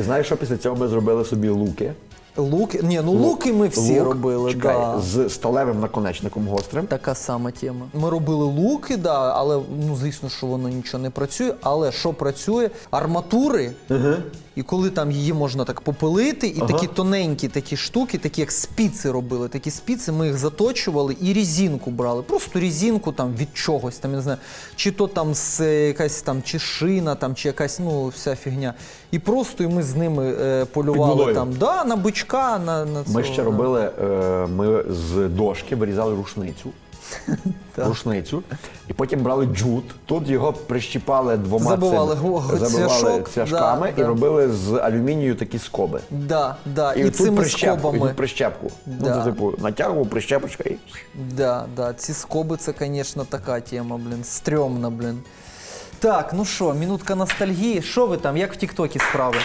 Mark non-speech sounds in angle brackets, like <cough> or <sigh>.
І знаєш, що після цього ми зробили собі луки? Луки. Ні, ну луки ми всі Лук, робили. чекай, да. з сталевим наконечником гострим. Така сама тема. Ми робили луки, да, але ну звісно, що воно нічого не працює. Але що працює? Арматури. І коли там її можна так попилити, і такі тоненькі такі штуки, такі як спіци робили. Такі спіци, ми їх заточували і різинку брали. Просто різинку там від чогось, там я не знаю, чи то там з е, якась там чи шина, там чи якась ну вся фігня. І просто і ми з ними е, полювали там, да, на бичка, на, на Ми ще робили, е, ми з дошки вирізали рушницю. <laughs> Рушницю, і потім брали джут. Тут його прищіпали двома Забивали цими- го- забивали цвяшок, цвяшками да, і да. робили з алюмінію такі скоби. Да, да. І, тут цими прищепку, і скобами. тут прищепку. Да. Ну, це, типу, натягував прищепочка і. Да, да, ці скоби це, звісно, така тема, блін, стрьомна, блін. Так, ну що, минутка ностальгії. Що ви там, як в Тіктокі справи?